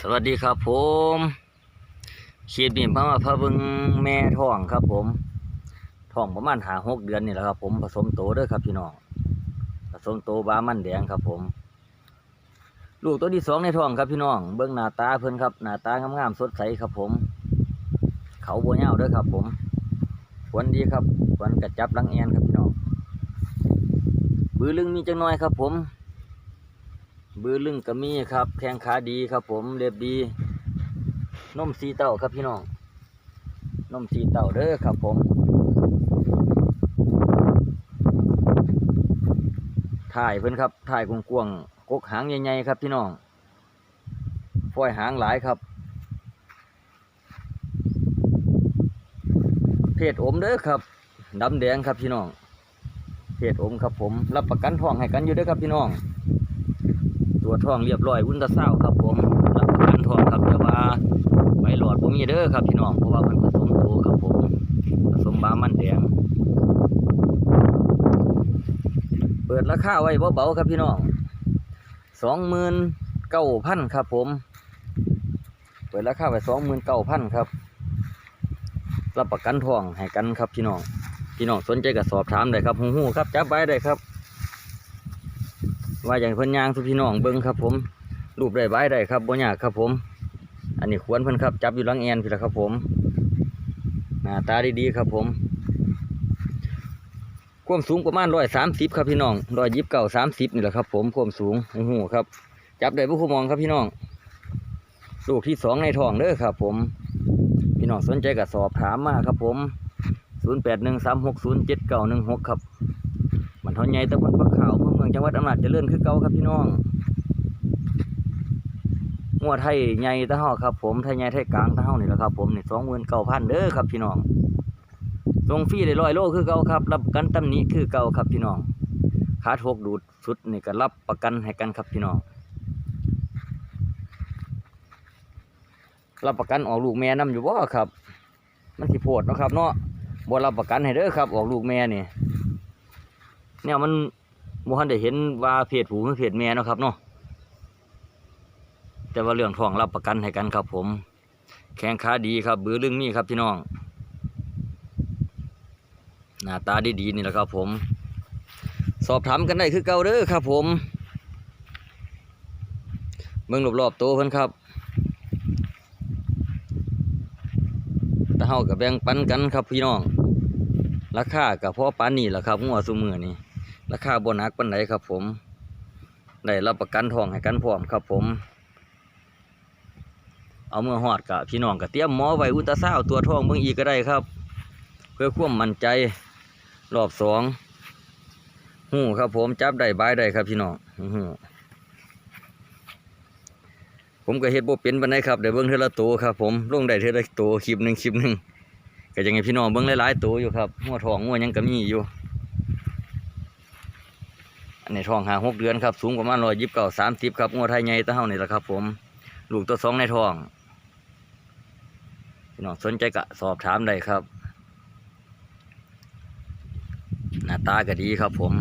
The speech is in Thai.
สวัสดีครับผมขีดบีมพามาพาเบิงแม่ท้องครับ ผมท้องประมาณหาหกเดือนนี่แหละครับ ผมผสมโตเด้อครับพี่น้องผสมโตบ้ามันแดงครับ ผม ลูกตัวที่สองในท้องครับพี่น้อง เบิ้งหน้าตาเพิ่นครับหน้าตางามๆสดใสครับ ผม เขาบัวเหี่ยวเด้อครับ ผมขวนดีครับขวนกระจับลังแอนครับพี่น้อง บือลึงมีจังน้อยครับ ผม บือลึงก็มีครับ แข้งขาดีครับ ผมเรียบดีนมสีเต้าครับพี่น้องนมสีเต้าเด้อครับผมถ่ายเพิ่อนครับถ่ายกวางๆกกหางใหญ่ๆครับพี่น้องฟอยหางหลายครับ เพศอมเด้อครับดำแดงครับพี่น้องเพศอมครับผม รับประกันทองให้กันอยู่เด้อครับพี่น้อง ตัวทองเรียบร้อยวุ้นตะเศร้าครับผมรับประกันทองครับแต่ว่าใบหลอดผมมีเด้อครับพี่น้องเพราะว่ามันผสมโตครับผมผสมบามันแดง เปิดราคาไว้เบาๆครับพี่น้องสองหมื่นเก้าพันครับผม เปิดราคาไว้สองหมื่นเก้าพันครับรับประกันทองให้กันครับพี่น้องพี่น้องสนใจก็สอบถามได้ครับหูๆครับจับไว้ได้ครับ ว่าอย่างเพิ่นยางสุพี่น้องเบิ้งครับ ผมรูปได้ใบได้ครับบ่ยากครับผม อันนี้ควรเพิ่นครับ จับอยู่ลังแอนพี่ละครับ ผมหน้าตาดีๆครับ ผมความสูงประมาณร้อยสามสิบครับพี่น้องร้อยยิบเก้าสามสิบนี่แหละครับ ผมความสูงโอ้โหครับ จับได้ผู้คุมองครับพี่น้องลูกที่สองในท้องเด้อครับ ผม พี่น้องสนใจก็สอบถามมาครับ ผมศูนย์แปดหนึ่งสามหกศูนย์เจ็ดเก้าหนึ่งหกครับ มันทอนใหญ่ตะบนปะขาวเมืองเมืองจังหวัดอำนาจเจริญคือเก่าครับพี่น้องงัวไทยใหญ่ตะเฮาครับ ผมไทยใหญ่ไทยกลางตะเฮานี่แหละครับผมนี่สองหมื่นเก้าพันเด้อครับพี่น้องส่งฟรีได้ร้อยโลคือเก่าครับ รับประกันตำหนิคือเก่าครับพี่น้องขาทกดูดสุดนี่ก็รับประกันให้กันครับพี่น้องรับประกันออกลูกแม่นํอยู่บ่ครับ มันสิโพดนะครับ เนาะบ่รับประกันให้เด้อครับ ออกลูกแม่นี่ เนี่ยมันโมหันได้เห็นว่าเพศผู้หรือเพศแม่นะครับเนาะแต่ว่าเรื่องท้องรับประกันให้กันครับผม แข้งขาดีครับ บือลึงนี่ครับพี่น้อง หน้าตาดีๆนี่แหละครับผม สอบถามกันได้คือเก่าเด้อครับผมเมืองรอบๆโตวเพิ่อนครับตะเฮากับแบ่งปันกันครับพี่น้อง ราคากับพ่อปานนี่แหละครับงัวซุมือนี่ ราคาบนักปันไหนครับผมได้รับประกันทองให้กันพร้อมครับผม เอาเมื่อหอดกับพี่น้องกับเตรียมหมอไว้อุตราซาวด์ตัวทองเบิ่งอีก็ได้ครับ เพื่อความมั่นใจรอบสองหูครับผมจับได้บายได้ครับพี่น้องหูผมก็เฮ็ดบ่เป็นปานใดครับได้เบิ่งเทอละตัวครับ ผมลงได้เทอละตัวคลิปหนึ่งคลิปหนึ่งก็ยังไงพี่น้องเบิ่งหลายๆตัวอยู่ครับงัวทองงัวยังก็มีอยู่ อันนี้ท้องหาหกเดือนครับสูงประมาณร้อยยิบเก่าสามสิบครับงวไทยใหญ่ตะเฮานี่แหละครับ ผม ลูกตัวสองในท้องพี่น้องสนใจกะสอบถามได้ครับ หน้าตาก็ดีครับผม